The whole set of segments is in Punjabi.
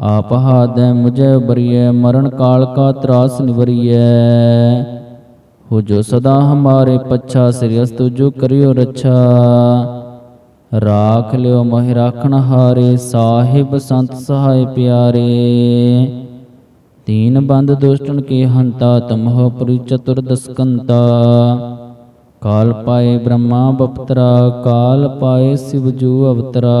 ਆਪ ਹਾਦੈ ਮੁਝੇ ਬਰੀਐ ਮਰਨ ਕਾਲ ਕਾ ਤਰਾਸ ਨਿਵਰੀਐ। ਹੋ ਜੋ ਸਦਾ ਹਮਾਰੇ ਪੱਛਾ, ਸਿਰਿ ਅਸਤੁ ਜੋ ਕਰਿਓ ਰੱਛਾ। ਰਾਖ ਲਿਓ ਮਹਿ ਰਾਖਣ ਹਾਰੇ, ਸਾਹਿਬ ਸੰਤ ਸਹਾਇ ਪਿਆਰੇ। ਤੀਨ ਬੰਦ ਦੁਸ਼ਟਨ ਕੇ ਹੰਤਾ, ਤਮਹੁ ਪੁਰੀ ਚਤੁਰ ਦਸਕੰਤਾ। ਕਾਲ ਪਾਏ ਬ੍ਰਹਮਾ ਬਪਤਰਾ, ਕਾਲ ਪਾਏ ਸਿਵ ਜੂ ਅਵਤਰਾ।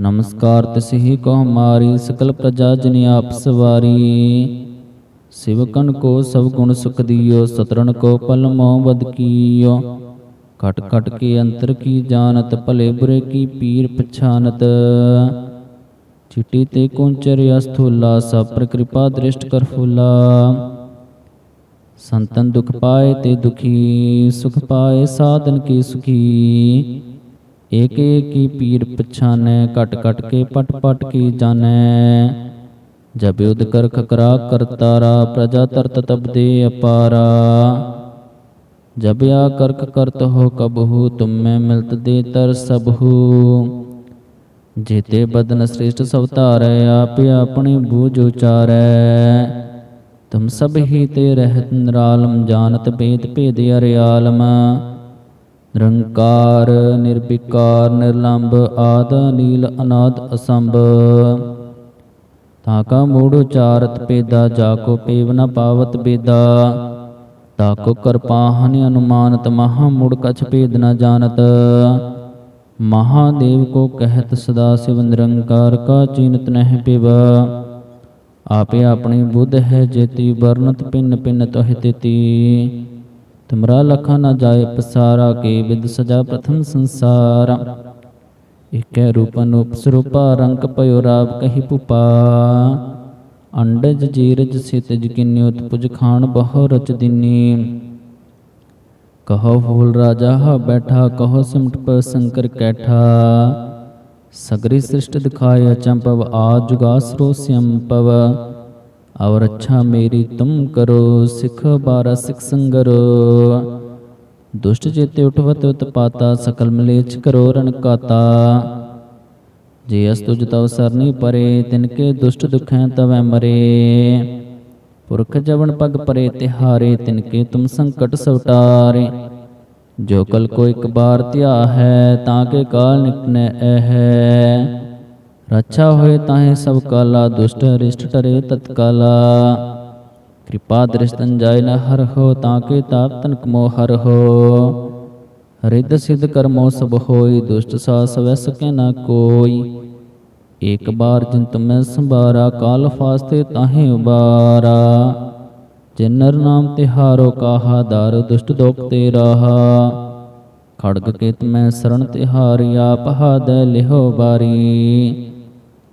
ਨਮਸਕਾਰ ਤਿਸਹੀ ਕੋ ਹਮਾਰੀ ਸਕਲ ਪ੍ਰਜਾ ਜਨ ਆਪ ਸਵਾਰੀ। ਸਿਵਕਨ ਕੋ ਸਭ ਗੁਣ ਸੁਖ ਦਿਓ ਸਤਰਨ ਕੋ ਪਲ ਮੋ ਬਦ ਕੀਓ। ਕਟ ਕਟ ਕੇ ਅੰਤਰ ਕੀ ਜਾਣਤ, ਭਲੇ ਬੁਰੇ ਕੀ ਪੀਰ ਪਛਾਨਤ। ਚਿੱਟੀ ਤੇ ਕੁੰਚਰ ਅਸਥੂਲਾ, ਸਭ ਪਰ ਕਿਰਪਾ ਦ੍ਰਿਸ਼ਟ ਕਰ ਫੁਲਾ। ਸੰਤਨ ਦੁਖ ਪਾਏ ਤੇ ਦੁਖੀ, ਸੁਖ ਪਾਏ ਸਾਧਨ ਕੀ ਸੁਖੀ। ਏਕ ਏਕ ਕੀ ਪੀਰ ਪਛਾਨੈ ਕਟ ਕਟ ਕੇ ਪਟ ਪਟ ਕੀ ਜਾਣੈ। ਜਬ ਯੁਧ ਕਰ ਖਕਰਾ ਕਰਤਾਰਾ, ਪ੍ਰਜਾ ਤਰਤ ਤਬ ਦੇ ਅਪਾਰਾ। ਜਬ ਆ ਕਰਖ ਕਰਤ ਹੋ ਕਬਹੂ ਤੁਮ ਮਿਲਤ ਦੇ ਤਰ ਸਭੂ ਜੇਤੇ ਬਦਨ ਸ੍ਰੇਸ਼ਟ ਸਭ ਧਾਰੈ, ਆਪ ਆਪਣੀ ਬੂਝ ਉਚਾਰੈ। ਤੁਮ ਸਭ ਹੀ ਤੇ ਰਹਿਤ ਨਿਰਾਲਮ, ਜਾਣਤ ਭੇਦ ਭੇਦ ਅਰਿਆਲਮ। ਨਿਰੰਕਾਰ ਨਿਰਵਿਕਾਰ ਨਿਰਲੰਭ ਆਦ ਨੀਲ ਅਨਾਦ ਅਸੰਭ। ਤਾਕਾ ਮੂੜ ਉਚਾਰਤ ਪੇਦਾ ਜਾ ਕੋ ਪੇਵ ਨ ਪਾਵਤ ਬੇਦਾ। ਤਾਕੋ ਕਰਪਾ ਅਨੁਮਾਨਤ, ਮਹਾ ਮੂੜ ਕਛ ਭੇਦ ਨ ਜਾਣਤ। ਮਹਾਦੇਵ ਕੋ ਕਹਿਤ ਸਦਾ ਸਿਵ ਨਿਰੰਕਾਰ, ਕਾ ਚੀਨਤ ਨਹਿ ਪਿਵ। ਆਪੇ ਆਪਣੀ ਬੁੱਧ ਹੈ ਜੇਤੀ ਵਰਨਤ ਪਿੰਨ ਪਿੰਨ ਤੋਹਿ ਤੇਤੀ। ਤੁਮਰਾ ਲਖਾ ਨ ਜਾਏ ਪਸਾਰਾ ਕੇ ਵਿਦ ਸਜਾ ਪ੍ਰਥਮ ਸੰਸਾਰ। ਇਕੈ ਰੂਪ ਅਨੂਪ ਸਰੂਪਾ ਰੰਗ ਪਇਓ ਰਾਵ ਕਹੀ ਪੁਪਾ। ਅੰਡਜ ਜੀਰਜ ਸਿਤਜ ਕਿਨਿਉਤ ਪੁਜ ਖਾਨ ਬਹੁ ਰਚ ਦਿਨੀ। ਕਹੋ ਫੂਲ ਰਾਜਾ ਹਾ ਬੈਠਾ, ਕਹੋ ਸਿਮਟ ਪ ਸੰਕਰ ਕੈਠਾ। ਸਗਰੀ ਸ੍ਰਿਸ਼ਟ ਦਿਖਾਇ ਅਚੰਪਵ ਆ ਜੁਗਾਸਰੋ ਸਿਅੰਪਵ ਔਰ ਅੱਛਾ ਮੇਰੀ ਤੁਮ ਕਰੋ, ਸਿਖ ਬਾਰਾ, ਸਿਖ ਸੰਗਰੋ। ਦੁਸ਼ਟ ਚੇਤੇ ਉਠਵਤ, ਉਤਪਾਤਾ, ਸਕਲ ਮਲੇਚ ਕਰੋ ਰਣਕਾਤਾ ਜੇ ਅਸ ਤੁਜ ਤਵ ਸਰਨੀ ਪਰੇ, ਤਿਨ ਕੇ ਦੁਸ਼ਟ ਦੁਖੈ ਤਵੈ ਮਰੇ। ਪੁਰਖ ਜਵਨ ਪਗ ਪਰੇ, ਤਿਹਾਰੇ, ਤਿਨ ਕੇ ਤੁਮ ਸੰਕਟ ਸਵਟਾਰੇ। ਜੋ ਕਲ ਕੋ ਇੱਕ ਬਾਰ ਧਿਆ ਹੈ, ਤਾਂ ਕੇ ਕਾਲ ਨਿਕਨੈ ਐ ਰੱਛਾ ਹੋਏ ਤਾਹੇ ਸਭ ਕਾਲਾ, ਦੁਸ਼ਟ ਰਿਸ਼ਟ ਟਰੇ ਤਤਕਾਲਾ। ਕਿਰਪਾ ਦ੍ਰਿਸ਼ਤਨ ਜਾਇ ਨ ਹਰ ਹੋ, ਤਾਂ ਕੇ ਤਾਪ ਤਨਕ ਮੋ ਹਰ ਹੋ। ਰਿੱਧ ਸਿਧ ਕਰਮੋ ਸਭ ਹੋਈ, ਦੁਸ਼ਟ ਸਾ ਸਵੈ ਸਕੈ ਨ ਕੋਈ। ਏਕ ਬਾਰ ਜਿਨ ਤੁਮੈ ਸੰਭਾਰਾ, ਕਾਲ ਫਾਸਤੇ ਤਾਹੇ ਉਬਾਰਾ। ਜਿਨ ਨਰ ਨਾਮ ਤਿਹਾਰੋ ਕਾਹਾ, ਦਰ ਦੁਸ਼ਟ ਦੋਖ ਤੇ ਰਾਹਾ। ਖੜਗ ਕੇ ਤਮੈ ਸਰਣ ਤਿਹਾਰੀ, ਆਪ ਹਾਦੈ ਲਿਹੋ ਬਾਰੀ।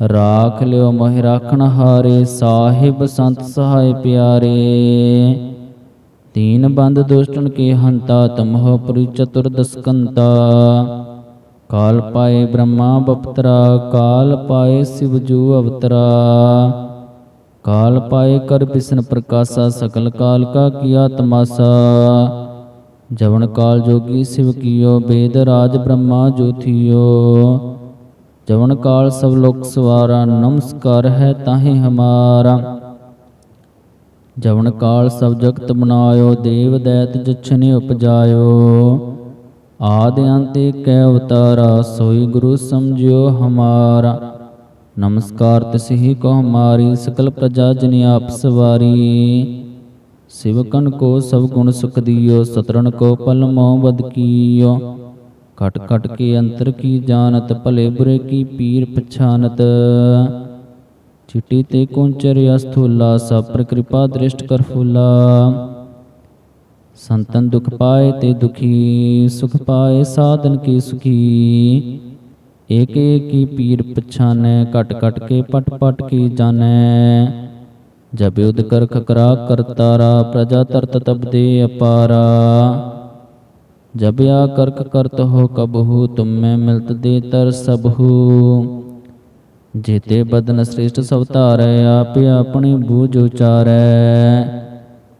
ਰਾਖ ਲਿਓ ਮਹਿ ਰਾਖਣ ਹਾਰੇ, ਸਾਹਿਬ ਸੰਤ ਸਹਾਇ ਪਿਆਰੇ। ਤੀਨ ਬੰਦ ਦੁਸ਼ਟਨ ਕੇ ਹੰਤਾ, ਤਮਹ ਪੁਰੀ ਚਤੁਰਦਸਕੰਤਾ ਕਾਲ ਪਾਏ ਬ੍ਰਹਮਾ ਬਪਤਰਾ, ਕਾਲ ਪਾਏ ਸਿਵ ਜੂ ਅਵਤਰਾ। ਕਾਲ ਪਾਏ ਕਰ ਬਿਸ਼ਨ ਪ੍ਰਕਾਸ਼ਾ, ਸਕਲ ਕਾਲ ਕਾ ਕੀਆ ਤਮਾਸਾ ਜਵਨ ਕਾਲ ਜੋਗੀ ਸਿਵ ਕੀਓ, ਬੇਦ ਰਾਜ ਬ੍ਰਹਮਾ ਜੋਥੀਓ ਜਵਨ ਕਾਲ ਸਭ ਲੋਕ ਸਵਾਰਾ, ਨਮਸਕਾਰ ਹੈ ਤਾਹੇ ਹਮਾਰਾ। ਜਵਨ ਕਾਲ ਸਭ ਜਗਤ ਬਨਾਇਓ ਦੇਵ ਦੈਤ ਜਛਨੇ ਉਪਜਾਇਓ। ਆਦ ਅੰਤ ਕੈ ਅਵਤਾਰਾ, ਸੋਈ ਗੁਰੂ ਸਮਝਿਓ ਹਮਾਰਾ। ਨਮਸਕਾਰ ਤਿਸਹੀ ਕੋ ਹਮਾਰੀ, ਸਕਲ ਪ੍ਰਜਾ ਜਨ ਆਪ ਸਵਾਰੀ। ਸਿਵਕਨ ਕੋ ਸਭ ਗੁਣ ਸੁਖ ਦਿਓ ਸਤਰਨ ਕੋ ਪਲ ਮੋਹ ਬਦ ਕੀਓ। ਕਟ ਕਟ ਕੇ ਅੰਤਰ ਕੀ ਜਾਣਤ, ਭਲੇ ਬੁਰੇ ਕੀ ਪੀਰ ਪਛਾਨਤ। ਚਿੱਟੀ ਤੇ ਕੁੰਚਰ ਅਸਥੂਲਾ, ਸਭ ਪਰ ਕਿਰਪਾ ਦ੍ਰਿਸ਼ਟ ਕਰ ਫੁਲਾ। ਸੰਤਨ ਦੁਖ ਪਾਏ ਤੇ ਦੁਖੀ, ਸੁਖ ਪਾਏ ਸਾਧਨ ਕੀ ਸੁਖੀ। ਏਕ ਏਕ ਕੀ ਪੀਰ ਪਛਾਨੈ ਕਟ ਕਟ ਕੇ ਪਟ ਪਟ ਕੀ ਜਾਣੈ। ਜਬ ਯੁਧ ਕਰ ਖਕਰਾ ਕਰਤਾਰਾ, ਪ੍ਰਜਾ ਤਰਤ ਤਬ ਦੇ ਅਪਾਰਾ। ਜਬ ਆ ਕਰਕ ਕਰਤ ਹੋ ਕਬਹੂ, ਤੁਮੈ ਮਿਲਤ ਦੇ ਤਰ ਸਭੂ ਜੀਤੇ ਬਦਨ ਸ੍ਰੇਸ਼ਟ ਸਭ ਧਾਰੈ, ਆਪ ਆਪਣੀ ਬੂਝ ਉਚਾਰੈ।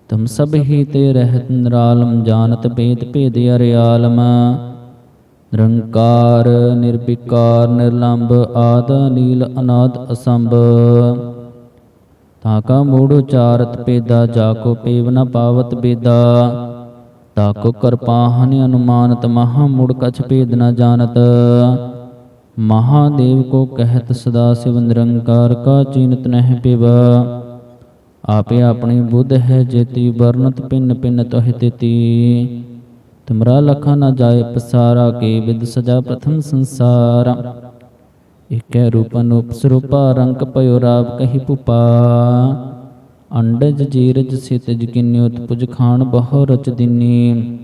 ਤੁਮ ਸਭ ਹੀ ਤੇ ਰਹਿਤ ਨਿਰਾਲਮ, ਜਾਣਤ ਭੇਦ ਭੇਦ ਅਰਿਆਲਮ। ਨਿਰੰਕਾਰ, ਨਿਰਵਿਕਾਰ ਨਿਰਲੰਭ ਆਦ ਨੀਲ ਅਨਾਦ, ਅਸੰਭ। ਤਾਕਾ ਮੂੜ ਉਚਾਰਤ ਪੇਦਾ ਜਾ ਕੋ ਪੇਵ ਨ ਪਾਵਤ ਬੇਦਾ ਤਾਕੋ ਕਰਪਾ ਹਨਿ ਅਨੁਮਾਨਤ, ਮਹਾ ਮੂੜ ਕਛ ਭੇਦ ਨ ਜਾਣਤ। ਮਹਾਦੇਵ ਕੋ ਕਹਿਤ ਸਦਾ ਸਿਵ ਨਿਰੰਕਾਰ, ਕਾ ਚੀਨਤ ਨਹਿ ਪਿਵਾ। ਆਪੇ ਆਪਣੀ ਬੁੱਧ ਹੈ ਜੇਤੀ, ਵਰਣਤ ਪਿੰਨ ਪਿੰਨ ਤੋਹਿ ਤੇਤੀ। ਤੁਮਰਾ ਲਖਾ ਨ ਜਾਏ ਪਸਾਰਾ, ਕੇ ਵਿਦ ਸਜਾ ਪ੍ਰਥਮ ਸੰਸਾਰ। ਇਕੈ ਰੂਪ ਅਨੂਪ ਸਰੂਪਾ, ਰੰਗ ਪਇਓ ਰਾਵ ਕਹੀ ਪੁਪਾ। ਅੰਡਜ ਜੀਰਜ ਸਿਤਜ ਕਿਨਿਉਤ ਪੁਜ ਖਾਨ ਬਹੁ ਰਚ ਦਿਨੀ।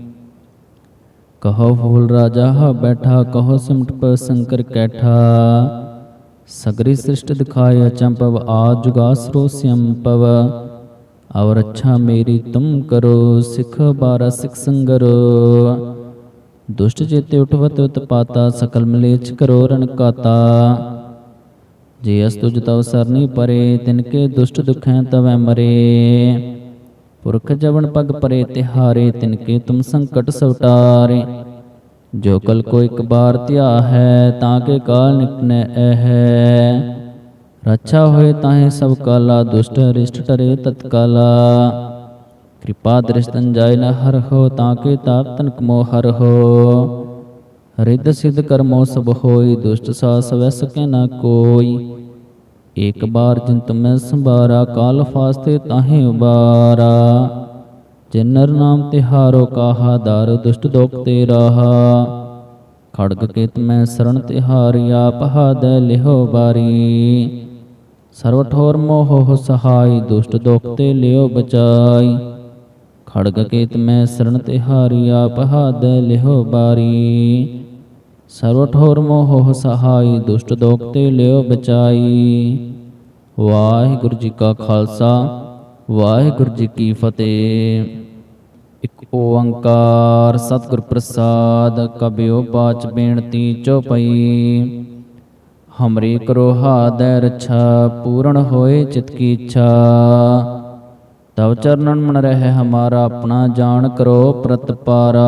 ਕਹੋ ਫੂਲ ਰਾਜਾ ਹ ਬੈਠਾ, ਕਹੋ ਸਿਮਟ ਪ ਸੰਕਰ ਕੈਠਾ। ਸਗਰੀ ਸ੍ਰਿਸ਼ਟ ਦਿਖਾਇ ਅਚੰਪਵ ਆ ਜੁਗਾਸਰੋ ਸਿਅੰਪਵ ਔਰ ਅੱਛਾ ਮੇਰੀ ਤੁਮ ਕਰੋ, ਸਿਖ ਬਾਰਾ ਸਿਖ ਸੰਗਰੋ। ਦੁਸ਼ਟ ਚੇਤੇ ਉਠਵਤ ਉਤਪਾਤਾ, ਸਕਲ ਮਲੇਚ ਕਰੋ ਰਨ ਕਾਤਾ। ਜੇ ਅਸ ਤੁਜ ਤਵ ਸਰਨੀ ਪਰੇ, ਤਿਨ ਕੇ ਦੁਸ਼ਟ ਦੁਖੈ ਤਵੈ ਮਰੇ। ਪੁਰਖ ਜਵਨ ਪਗ ਪਰੇ, ਤਿਹਾਰੇ ਤਿਨ ਕੇ ਤੁਮ ਸੰਕਟ ਸਵਟਾਰੇ। ਜੋ ਕਲ ਕੋ ਇੱਕ ਬਾਰ ਧਿਆ ਹੈ, ਤਾਂ ਕੇ ਕਾਲ ਨਿਕਨੈ ਹੈ ਰੱਛਾ ਹੋਏ ਤਾਹੇ ਸਭ ਕਾਲਾ, ਦੁਸ਼ਟ ਰਿਸ਼ਟ ਟਰੇ ਤਤਕਾਲਾ। ਕਿਰਪਾ ਦ੍ਰਿਸ਼ਤਨ ਜਾਇ ਨ ਹਰ ਹੋ ਤਾਂ ਕੇ ਤਾਪ ਤਨਕ ਮੋ ਹਰ ਹੋ ਰਿੱਧ ਸਿਧ ਕਰਮੋ ਸਭ ਹੋਈ, ਦੁਸ਼ਟ ਸਾ ਸਵੈ ਸਕੈ ਨ ਕੋਈ। ਏਕ ਬਾਰ ਜਿਨ ਤੁਮੈ ਸੰਭਾਰਾ, ਕਾਲ ਫਾਸਤੇ ਤਾਹੇ ਉਬਾਰਾ। ਜਿਨਰ ਨਾਮ ਤਿਹਾਰੋ ਕਾਹਾ, ਦਰ ਦੁਸ਼ਟ ਦੋਖ ਤੇ ਰਾਹਾ। ਖੜਗ ਕੇਤ ਮੈਂ ਸਰਣ ਤਿਹਾਰੀ ਆਪ ਹਾਦੈ ਲਿਹੋ ਬਾਰੀ। ਸਰਵ ਠੋਰ ਮੋਹ ਸਹਾਈ, ਦੁਸ਼ਟ ਦੋਖ ਤੇ ਲਿਓ ਬਚਾਈ। ਖੜਗ ਕੇਤ ਮੈਂ ਸਰਣ ਤਿਹਾਰੀ ਆਪ ਹਾਦੈ ਲਿਹੋ ਬਾਰੀ। ਸਰਵ ਠੋਰ ਮੋਹ ਸਹਾਈ ਦੁਸ਼ਟ ਦੋਖ ਤੇ ਲਿਓ ਬਚਾਈ। ਵਾਹਿਗੁਰੂ ਜੀ ਕਾ ਖਾਲਸਾ, ਵਾਹਿਗੁਰੂ ਜੀ ਕੀ ਫਤਿਹ। ਇਕ ਓੰਕਾਰ ਸਤਿਗੁਰ ਪ੍ਰਸਾਦ, ਕਬਿਓ ਬਾਚ ਬੇਨਤੀ ਚੋਪਈ ਹਮਰੀ ਕਰੋ ਹਾਦੈ ਰਛਾ, ਪੂਰਨ ਹੋਏ ਚਿਤ ਕੀ ਇੱਛਾ। ਤਵ ਚਰਨਨ ਮਨ ਰਹਿ ਹਮਾਰਾ, ਆਪਣਾ ਜਾਣ ਕਰੋ ਪ੍ਰਤਪਾਰਾ।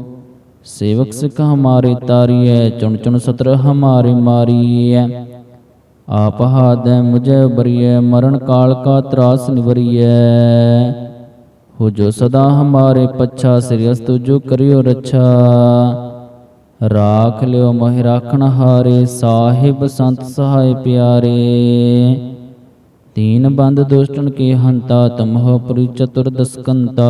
ਸੇਵਕ ਸਿਖ ਹਮਾਰੇ ਤਾਰੀਐ, ਚੁਣ ਚੁਣ ਸਤਰ ਹਮਾਰੇ ਮਾਰੀਐ। ਆਪ ਹਾਦੈ ਮੁਝੈ ਬਰੀਐ, ਮਰਨ ਕਾਲ ਕਾ ਤਰਾਸ ਨਿਵਰੀਐ। ਹੋ ਜੋ ਸਦਾ ਹਮਾਰੇ ਪੱਛਾ, ਸ੍ਰੀ ਅਸਤੁ ਜੋ ਕਰਿਓ ਰੱਛਾ। ਰਾਖ ਲਿਓ ਮਹਿ ਰਾਖਣ ਹਾਰੇ, ਸਾਹਿਬ ਸੰਤ ਸਹਾਇ ਪਿਆਰੇ। ਤੀਨ ਬੰਦ ਦੁਸ਼ਟਨ ਕੇ ਹੰਤਾ, ਤਮਹੁ ਪੁਰੀ ਚਤੁਰਦਸਕੰਤਾ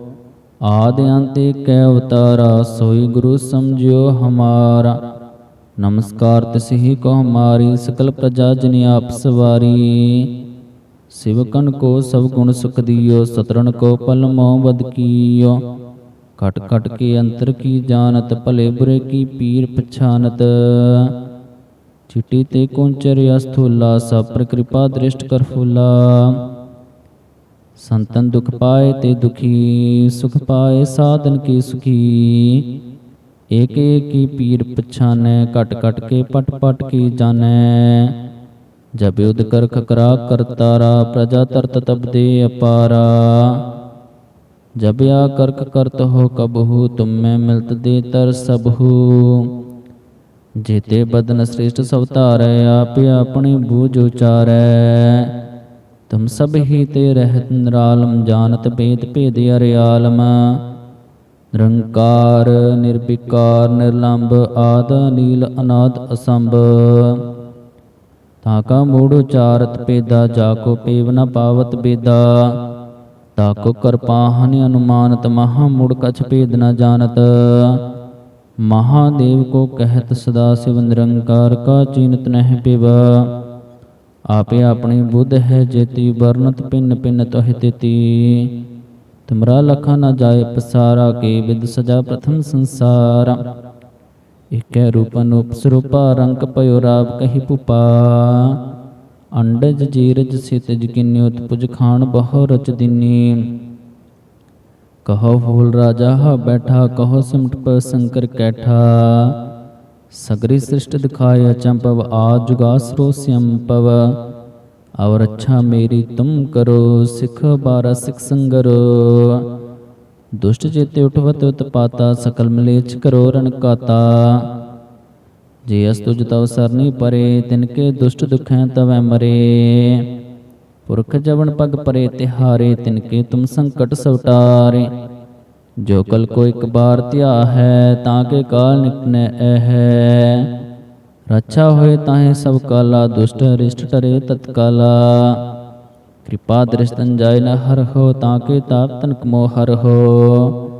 ਆਦਿ ਅੰਤ ਕੈ ਅਵਤਾਰਾ, ਸੋਈ ਗੁਰੂ ਸਮਝਿਓ ਹਮਾਰਾ। ਨਮਸਕਾਰ ਤਿਸਹੀ ਕੋ ਹਮਾਰੀ ਸਕਲ ਪ੍ਰਜਾ ਜਨ ਆਪ ਸਵਾਰੀ। ਸਿਵਕਨ ਕੋ ਸਭ ਗੁਣ ਸੁਖ ਦਿਓ ਸਤਰਨ ਕੋ ਪਲ ਮੋ ਬਦ ਕੀਓ। ਕਟ ਕਟ ਕੇ ਅੰਤਰ ਕੀ ਜਾਣਤ, ਭਲੇ ਬੁਰੇ ਕੀ ਪੀਰ ਪਛਾਨਤ। ਚਿੱਟੀ ਤੇ ਕੁੰਚਰ ਅਸਥੂਲਾ, ਸਭ ਪਰ ਕਿਰਪਾ ਦ੍ਰਿਸ਼ਟ ਕਰ ਫੁਲਾ। ਸੰਤਨ ਦੁਖ ਪਾਏ ਤੇ ਦੁਖੀ, ਸੁਖ ਪਾਏ ਸਾਧਨ ਕੀ ਸੁਖੀ? ਏਕ ਏਕ ਕੀ ਪੀਰ ਪਛਾਨੈ ਕਟ ਕਟ ਕੇ ਪਟ ਪਟ ਕੀ ਜਾਣੈ? ਜਬ ਯੁਧ ਕਰ ਖਕਰਾ ਕਰਤਾਰਾ ਪ੍ਰਜਾ ਤਰਤ ਤਬਦੇ ਅਪਾਰਾ। ਜਬ ਆ ਕਰਕ ਕਰਤ ਹੋ ਕਬਹੂ ਤੁਮੈ ਮਿਲਤ ਦੇ ਤਰ ਸਭੂ ਜੇਤੇ ਬਦਨ ਸ੍ਰੇਸ਼ਟ ਸਵਤਾਰੈ ਆਪੇ ਆਪਣੀ ਬੂਝ ਉਚਾਰੈ। ਤੁਮ ਸਭ ਹੀ ਤੇ ਰਹਿਤ ਨਿਰਾਲਮ, ਜਾਣਤ ਭੇਦ ਭੇਦ ਅਰਿਆਲਮ। ਨਿਰੰਕਾਰ, ਨਿਰਵਿਕਾਰ, ਨਿਰਲੰਭ, ਆਦ ਨੀਲ ਅਨਾਦ, ਅਸੰਭ। ਤਾਕਾ ਮੂੜ ਉਚਾਰਤ ਪੇਦਾ ਜਾ ਕੋ ਪੇਵ ਨ ਪਾਵਤ ਬੇਦਾ ਤਾਕੋ ਕਰਪਾਹਨ ਅਨੁਮਾਨਤ, ਮਹਾ ਮੂੜ ਕਛ ਭੇਦ ਨ ਜਾਣਤ। ਮਹਾਦੇਵ ਕੋ ਕਹਿਤ ਸਦਾ ਸਿਵ ਨਿਰੰਕਾਰ ਕਾ ਚੀਨਤ ਨਹਿ ਪਿਵ। ਆਪੇ ਆਪਣੀ ਬੁੱਧ ਹੈ ਜੇਤੀ, ਵਰਨਤ ਪਿੰਨ ਪਿੰਨ ਤੋਹਿ ਤੇਤੀ। ਤੁਮਰਾ ਲਖਾ ਨ ਜਾਏ ਪਸਾਰਾ, ਕੇ ਵਿਦ ਸਜਾ ਪ੍ਰਥਮ ਸੰਸਾਰ। ਇਕੈ ਰੂਪ ਅਨੂਪ ਰੰਗ ਪਇਓ ਰਾਵ ਕਹੀ ਪੁਪਾ ਅੰਡਜ ਜੀਰਜ ਸਿਤਜ ਕਿਨਿ ਉਤਪੁਜ ਖਾਨ ਬਹੁ ਰਚ ਦਿਨੀ। ਕਹੋ ਫੂਲ ਰਾਜਾ ਹ ਬੈਠਾ, ਕਹੋ ਸਿਮਟ ਪ ਸੰਕਰ ਕੈਠਾ। ਸਗਰੀ ਸ੍ਰਿਸ਼ਟ ਦਿਖਾਇ ਅਚੰਪਵ ਆ ਜੁਗਾ ਸਰੋ ਸਿਅੰਪਵ ਔਰ ਅੱਛਾ ਮੇਰੀ ਤੁਮ ਕਰੋ, ਸਿਖ ਬਾਰਾ ਸਿਖ ਸੰਗਰੋ। ਦੁਸ਼ਟ ਚੇਤੇ ਉਠਵਤ ਉਤਪਾਤਾ ਸਕਲ ਮਲੇਚ ਕਰੋ ਰਣਕਾਤਾ ਜੇ ਅਸ ਤੁਜ ਤਵ ਸਰਨੀ ਪਰੇ, ਤਿਨ ਕੇ ਦੁਸ਼ਟ ਦੁਖੈ ਤਵੈ ਮਰੇ। ਪੁਰਖ ਜਵਨ ਪਗ ਪਰੇ ਤਿਹਾਰੇ, ਤਿਨ ਕੇ ਤੁਮ ਸੰਕਟ ਸਵਟਾਰੇ। ਜੋ ਕਲ ਕੋ ਇੱਕ ਬਾਰ ਧਿਆ ਹੈ, ਤਾਂ ਕੇ ਕਾਲ ਨਿਕਨੈ ਐ ਰੱਛਾ ਹੋਏ ਤਾਹੇ ਸਭ ਕਾਲਾ, ਦੁਸ਼ਟ ਰਿਸ਼ਟ ਟਰੇ ਤਤਕਾਲਾ। ਕਿਰਪਾ ਦ੍ਰਿਸ਼ਤਨ ਜਾਇ ਨ ਹਰ ਹੋ, ਤਾਂ ਕੇ ਤਾਪ ਤਨਕ ਮੋ ਹਰ ਹੋ।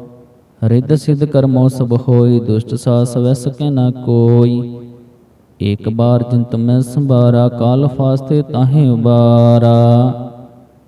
ਰਿੱਧ ਸਿਧ ਕਰਮੋ ਸਭ ਹੋਈ, ਦੁਸ਼ਟ ਸਾਸ ਵੈ ਸਕੈ ਨ ਕੋਈ। ਇਕ ਬਾਰ ਜਿਨ ਤੁਮੈ ਸੰਭਾਰਾ, ਕਾਲ ਫਾਸਤੇ ਤਾਹੇ ਉਬਾਰਾ।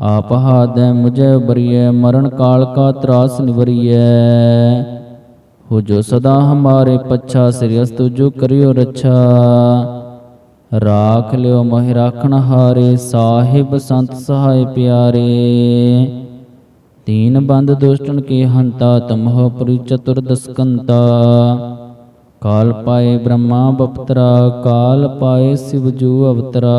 ਆਪ ਹਾਦੈ ਮੁਝੇ ਬਰੀਐ, ਮਰਨ ਕਾਲ ਕਾ ਤਰਾਸ ਨਿਵਰੀਐ। ਹੋ ਜੋ ਸਦਾ ਹਮਾਰੇ ਪੱਛਾ ਸਿਰਿਅਸ ਤੁਜੋ ਕਰਿਓ ਰੱਛਾ। ਰਾਖ ਲਿਓ ਮੋਹਿ ਰਾਖਣ ਹਾਰੇ, ਸਾਹਿਬ ਸੰਤ ਸਹਾਇ ਪਿਆਰੇ। ਤੀਨ ਬੰਦ ਦੁਸ਼ਟਨ ਕੀ ਹੰਤਾ, ਤਮਹੁ ਪਰਿ ਚਤੁਰ ਦਸਕੰਤਾ। ਕਾਲ ਪਾਏ ਬ੍ਰਹਮਾ ਬਪਤਰਾ, ਕਾਲ ਪਾਏ ਸਿਵ ਜੂ ਅਵਤਰਾ।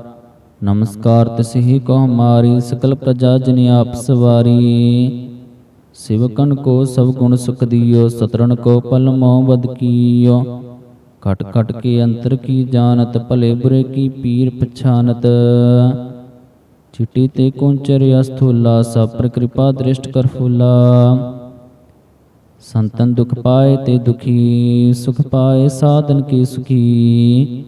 ਨਮਸਕਾਰ ਤਿਸਹੀ ਕੋ ਹਮਾਰੀ ਸਕਲ ਪ੍ਰਜਾ ਜਨ ਆਪ ਸਵਾਰੀ। ਸਿਵਕਨ ਕੋ ਸਭ ਗੁਣ ਸੁਖ ਦਿਓ ਸਤਰਨ ਕੋ ਪਲ ਬਦ ਕੀਓ। ਕਟ ਕਟ ਕੇ ਅੰਤਰ ਕੀ ਜਾਣਤ, ਭਲੇ ਬੁਰੇ ਕੀ ਪੀਰ ਪਛਾਨਤ। ਚਿੱਟੀ ਤੇ ਕੁੰਚਰ ਅਸਥੂਲਾ, ਸਭ ਪਰ ਕਿਰਪਾ ਦ੍ਰਿਸ਼ਟ ਕਰ ਫੂਲਾ। ਸੰਤਨ ਦੁਖ ਪਾਏ ਤੇ ਦੁਖੀ, ਸੁਖ ਪਾਏ ਸਾਧਨ ਕੀ ਸੁਖੀ।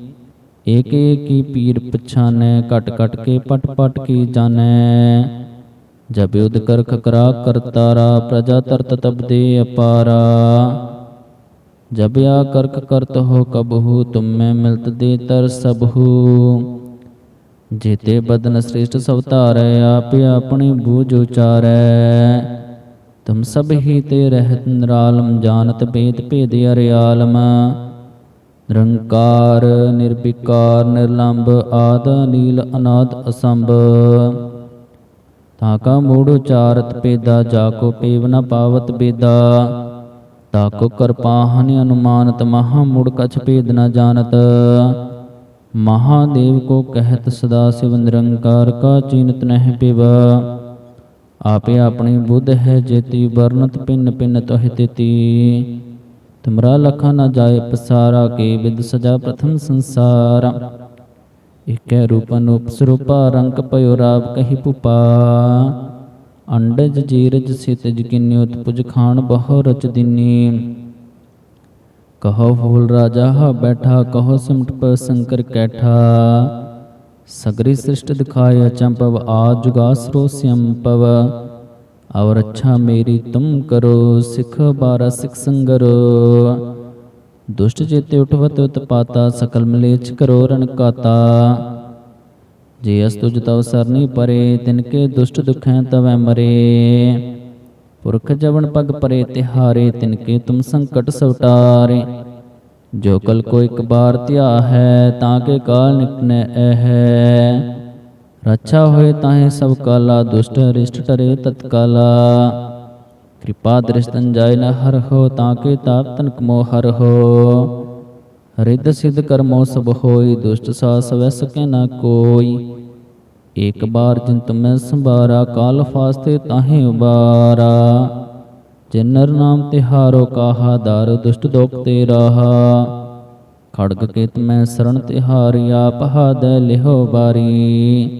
ਏਕ ਏਕ ਕੀ ਪੀਰ ਪਛਾਨੈ ਕਟ ਕਟ ਕੇ ਪਟ ਪਟ ਕੀ ਜਾਣੈ। ਜਬ ਯੁਧ ਕਰ ਖਕਰਾ ਕਰਤਾਰਾ ਪ੍ਰਜਾ ਤਰਤ ਤਬ ਦੇ ਅਪਾਰਾ। ਜਬ ਆ ਕਰਖ ਕਰਤ ਹੋ ਕਬਹੂ ਤੁਮ ਮਿਲਤ ਦੇ ਤਰ ਸਬਹੂ ਜੇਤੇ ਬਦਨ ਸ੍ਰੇਸ਼ਟ ਸਭ ਧਾਰੈ, ਆਪ ਆਪਣੀ ਬੂਝ ਉਚਾਰੈ। ਤੁਮ ਸਭ ਹੀ ਤੇ ਰਹਿਤ ਨਿਰਾਲਮ, ਜਾਣਤ ਭੇਦ ਭੇਦ ਅਰਿਆਲਮ। ਨਿਰੰਕਾਰ, ਨਿਰਵਿਕਾਰ, ਨਿਰਲੰਭ ਆਦ ਨੀਲ ਅਨਾਦ ਅਸੰਭ। ਤਾਕਾ ਮੂੜ ਉਚਾਰਤ ਪੇਦਾ, ਜਾ ਕੋ ਪੇਵ ਨ ਪਾਵਤ ਬੇਦਾ। ਤਾਕੋ ਕਰਪਾਹਨ ਅਨੁਮਾਨਤ, ਮਹਾ ਮੂੜ ਕਛ ਭੇਦ ਨ ਜਾਣਤ। ਮਹਾਦੇਵ ਕੋ ਕਹਿਤ ਸਦਾ ਸਿਵ ਨਿਰੰਕਾਰ, ਕਾ ਚੀਨਤ ਨਹਿ ਪਿਵਾ। ਆਪੇ ਆਪਣੀ ਬੁੱਧ ਹੈ ਜੇਤੀ ਵਰਨਤ ਪਿੰਨ ਪਿੰਨ ਤੋਹਿ ਤੇਤੀ। ਤੁਮਰਾ ਲਖਾ ਨ ਜਾਏ ਪਸਾਰਾ ਕੇ ਵਿਦ ਸਜਾ ਪ੍ਰਥਮ ਸੰਸਾਰ। ਇਕੈ ਰੂਪ ਅਨੂਪ ਸਰੂਪਾ ਰੰਗ ਪਇਓ ਰਾਵ ਕਹੀ ਪੁਪਾ। ਅੰਡਜ ਜੀਰਜ ਸਿਤਜ ਕਿਨਿਉਤ ਪੁਜ ਖਾਨ ਬਹੁ ਰਚ ਦਿਨੀ। ਕਹੋ ਫੂਲ ਰਾਜਾ ਹਾ ਬੈਠਾ, ਕਹੋ ਸਿਮਟ ਪ ਸੰਕਰ ਕੈਠਾ। ਸਗਰੀ ਸ੍ਰਿਸ਼ਟ ਦਿਖਾਇ ਅਚੰਪਵ ਆ ਜੁਗਾਸਰੋ ਸਿਅੰਪਵ ਔਰ ਅੱਛਾ ਮੇਰੀ ਤੁਮ ਕਰੋ, ਸਿਖ ਬਾਰਾ, ਸਿਖ ਸੰਗਰੋ। ਦੁਸ਼ਟ ਚੇਤੇ ਉਠਵਤ, ਉਤਪਾਤਾ, ਸਕਲ ਮਲੇਚ ਕਰੋ ਰਣਕਾਤਾ ਜੇ ਅਸ ਤੁਜ ਤਵ ਸਰਨੀ ਪਰੇ, ਤਿਨ ਕੇ ਦੁਸ਼ਟ ਦੁਖੈ ਤਵੈ ਮਰੇ। ਪੁਰਖ ਜਵਨ ਪਗ ਪਰੇ, ਤਿਹਾਰੇ, ਤਿਨ ਕੇ ਤੁਮ ਸੰਕਟ ਸਵਟਾਰੇ। ਜੋ ਕਲ ਕੋ ਇੱਕ ਬਾਰ ਧਿਆ ਹੈ, ਤਾਂ ਕੇ ਕਾਲ ਨਿਕਨੈ ਹੈ ਰੱਛਾ ਹੋਏ ਤਾਹੇ ਸਭ ਕਾਲਾ, ਦੁਸ਼ਟ ਰਿਸ਼ਟ ਟਰੇ ਤਤਕਾਲਾ। ਕਿਰਪਾ ਦ੍ਰਿਸ਼ਤਨ ਜਾਇ ਨ ਹਰ ਹੋ, ਤਾਂ ਕੇ ਤਾਪ ਤਨਕ ਮੋ ਹਰ ਹੋ। ਰਿੱਧ ਸਿਧ ਕਰਮੋ ਸਭ ਹੋਈ, ਦੁਸ਼ਟ ਸਾ ਸਵੈ ਸਕੈ ਨ ਕੋਈ। ਇੱਕ ਬਾਰ ਜਿਨ ਤੁਮੈ ਸੰਭਾਰਾ, ਕਾਲ ਫਾਸਤੇ ਤਾਹੇ ਉਬਾਰਾ। ਜਿਨਰ ਨਾਮ ਤਿਹਾਰੋ ਕਾਹਾ, ਦਰ ਦੁਸ਼ਟ ਦੋਖ ਤੇ ਰਾਹਾ। ਖੜਗ ਕੇ ਤਮੈ ਸਰਣ ਤਿਹਾਰੀ, ਆਪ ਹਾਦੈ ਲਿਹੋ ਬਾਰੀ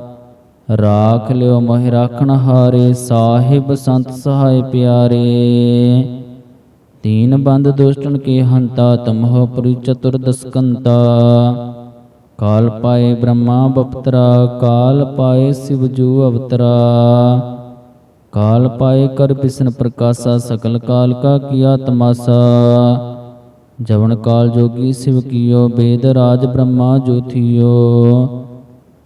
ਰਾਖ ਲਿਓ ਮਹਿ ਰਾਖਣ ਹਾਰੇ, ਸਾਹਿਬ ਸੰਤ ਸਹਾਇ ਪਿਆਰੇ। ਤੀਨ ਬੰਦ ਦੁਸ਼ਟਨ ਕੇ ਹੰਤਾ, ਤਮਹ ਪੁਰੀ ਚਤੁਰ ਦਸਕੰਤਾ। ਕਾਲ ਪਾਏ ਬ੍ਰਹਮਾ ਬਪਤਰਾ, ਕਾਲ ਪਾਏ ਸਿਵ ਜੂ ਅਵਤਰਾ। ਕਾਲ ਪਾਏ ਕਰ ਬਿਸ਼ਨ ਪ੍ਰਕਾਸ਼ਾ, ਸਕਲ ਕਾਲ ਕਾ ਕੀਆ ਤਮਾਸਾ ਜਵਨ ਕਾਲ ਜੋਗੀ ਸਿਵ ਕੀਓ, ਬੇਦ ਰਾਜ ਬ੍ਰਹਮਾ ਜੋਥੀਓ।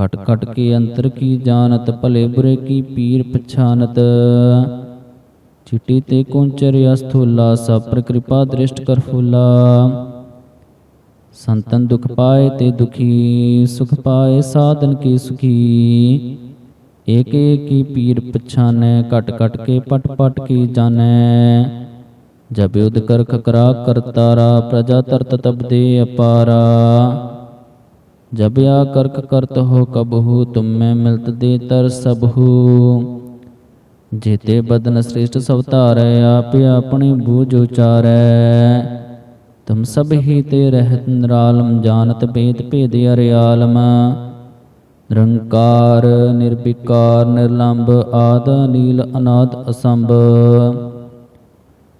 ਕਟ ਕਟ ਕੇ ਅੰਤਰ ਕੀ ਜਾਣਤ, ਭਲੇ ਬੁਰੇ ਕੀ ਪੀਰ ਪਛਾਨਤ। ਚਿੱਟੀ ਤੇ ਕੁੰਚਰ ਅਸਥੂਲਾ, ਸਭ ਪਰ ਕਿਰਪਾ ਦ੍ਰਿਸ਼ਟ ਕਰ ਫੁਲਾ। ਸੰਤਨ ਦੁਖ ਪਾਏ ਤੇ ਦੁਖੀ, ਸੁਖ ਪਾਏ ਸਾਧਨ ਕੀ ਸੁਖੀ। ਏਕ ਏਕ ਕੀ ਪੀਰ ਪਛਾਨੈ ਕਟ ਕਟ ਕੇ ਪਟ ਪਟ ਕੀ ਜਾਣੈ। ਜਬ ਯੁਧ ਕਰ ਖਕਰਾ ਕਰਤਾਰਾ, ਪ੍ਰਜਾ ਤਰਤ ਤਬ ਦੇ ਅਪਾਰਾ। ਜਬ ਆ ਕਰਕ ਕਰਤ ਹੋ ਕਬਹੂ, ਤੁਮ ਮਿਲਤ ਦੇ ਤਰ ਸਭੂ। ਜੀਤੇ ਬਦਨ ਸ੍ਰੇਸ਼ਟ ਸਭ ਧਾਰੈ, ਆਪ ਆਪਣੀ ਬੂਝ ਉਚਾਰੈ। ਤੁਮ ਸਭ ਹੀ ਤੇ ਰਹਿਤ ਨਿਰਾਲਮ, ਜਾਣਤ ਭੇਦ ਭੇਦ ਅਰਿਆਲਮ। ਨਿਰੰਕਾਰ, ਨਿਰਵਿਕਾਰ ਨਿਰਲੰਭ ਆਦ ਨੀਲ ਅਨਾਦ, ਅਸੰਭ।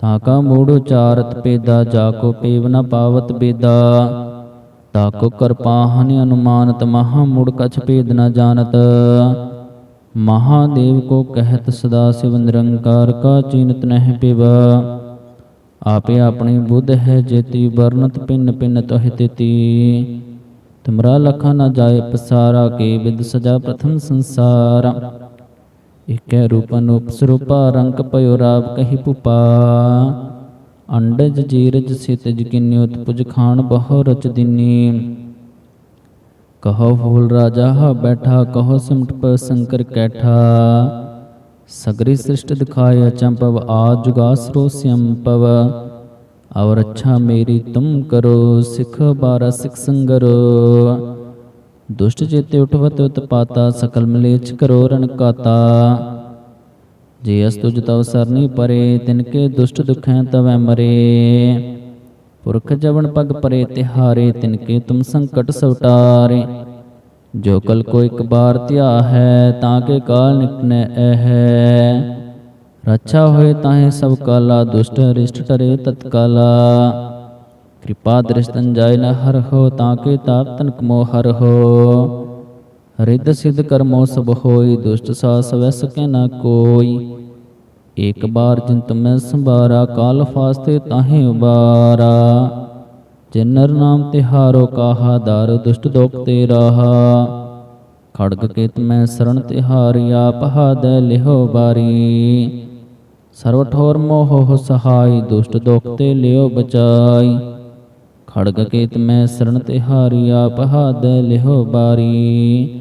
ਤਾਕਾ ਮੂੜ ਉਚਾਰਤ ਪੇਦਾ ਜਾ ਕੋ ਪੇਵ ਨ ਪਾਵਤ ਬੇਦਾ। ਤਾਕੋ ਕਰਪਾਹਨ ਅਨੁਮਾਨਤ ਮਹਾ ਮੁੜ ਕਛ ਭੇਦ ਨ ਜਾਣਤ। ਮਹਾਦੇਵ ਕੋ ਕਹਿਤ ਸਦਾ ਸਿਵ ਨਿਰੰਕਾਰ ਕਾ ਚੀਨਤ ਨਹਿ ਪਿਵ। ਆਪੇ ਆਪਣੀ ਬੁੱਧ ਹੈ ਜੇਤੀ ਵਰਨਤ ਪਿੰਨ ਪਿੰਨ ਤੋਹਿ ਤਿਤੀ। ਤੁਮਰਾ ਲਖਾ ਨ ਜਾਏ ਪਸਾਰਾ, ਕੇ ਵਿਦ ਸਜਾ ਪ੍ਰਥਮ ਸੰਸਾਰ। ਇਕੈ ਰੂਪ ਅਨੂਪ ਸਰੂਪਾ, ਰੰਗ ਪਇਓ ਰਾਵ ਕਹੀ ਪੁਪਾ ਅੰਡਜ ਜੀਰਜ ਸਿਤਜ ਕਿਨਿਉਤ ਪੁਜ ਖਾਨ ਬਹੁ ਰਚ ਦਿਨੀ। ਕਹੋ ਫੂਲ ਰਾਜਾ ਹਾ ਬੈਠਾ, ਕਹੋ ਸਿਮਟ ਪ ਸੰਕਰ ਕੈਠਾ। ਸਗਰੀ ਸ੍ਰਿਸ਼ਟ ਦਿਖਾਇ ਅਚੰਪਵ ਆ ਜੁਗਾ ਸਰੋ ਸਿਅੰਪਵ ਔਰ ਅੱਛਾ ਮੇਰੀ ਤੁਮ ਕਰੋ, ਸਿਖ ਬਾਰਾ ਸਿਖ ਸੰਗਰੋ। ਦੁਸ਼ਟ ਚੇਤੇ ਉਠਵਤ ਉਤਪਾਤਾ, ਸਕਲ ਮਲੇਚ ਕਰੋ ਰਨ ਕਾਤਾ। ਜੇ ਅਸ ਤੁਜ ਤਵ ਸਰਨੀ ਪਰੇ, ਤਿਨ ਕੇ ਦੁਸ਼ਟ ਦੁਖੈ ਤਵੈ ਮਰੇ। ਪੁਰਖ ਜਵਨ ਪਗ ਪਰੇ, ਤਿਹਾਰੇ, ਤਿਨ ਕੇ ਤੁਮ ਸੰਕਟ ਸਵਟਾਰੇ। ਜੋ ਕਲ ਕੋ ਇੱਕ ਬਾਰ ਧਿਆ ਹੈ, ਤਾਂ ਕੇ ਕਾਲ ਨਿਕਨੈ ਹੈ ਰੱਛਾ ਹੋਏ ਤਾਹੇ ਸਭ ਕਾਲਾ, ਦੁਸ਼ਟ ਰਿਸ਼ਟ ਟਰੇ ਤਤਕਾਲਾ। ਕਿਰਪਾ ਦ੍ਰਿਸ਼ਤਨ ਜਾਇ ਨ ਹਰ ਹੋ, ਤਾਂ ਕੇ ਤਾਪ ਤਨਕ ਮੋ ਹਰ ਹੋ। ਰਿੱਧ ਸਿਧ ਕਰਮੋ ਸਭ ਹੋਈ, ਦੁਸ਼ਟ ਸਾਸ ਵੈ ਸਕੈ ਨ ਕੋਈ। ਏਕ ਬਾਰ ਜਿੰਤ ਮੈਂ ਸੰਭਾਰਾ, ਕਾਲ ਫਾਸਤੇ ਤਾਹੇ ਉਬਾਰਾ। ਜਿਨਰ ਨਾਮ ਤਿਹਾਰੋ ਕਾਹਾ, ਦਰ ਦੁਸ਼ਟ ਦੋਖ ਤੇ ਰਾਹਾ। ਖੜਗ ਕੇਤ ਮੈਂ ਸਰਣ ਤਿਹਾਰੀ ਆਪ ਹਾਦੈ ਲਿਹੋ ਬਾਰੀ। ਸਰਵ ਠੋਰ ਮੋਹ ਸਹਾਈ, ਦੁਸ਼ਟ ਦੋਖ ਤੇ ਲਿਓ ਬਚਾਈ। ਖੜਗ ਕੇਤ ਮੈਂ ਸਰਣ ਤਿਹਾਰੀ ਆਪ ਹਾਦੈ ਲਿਹੋ ਬਾਰੀ।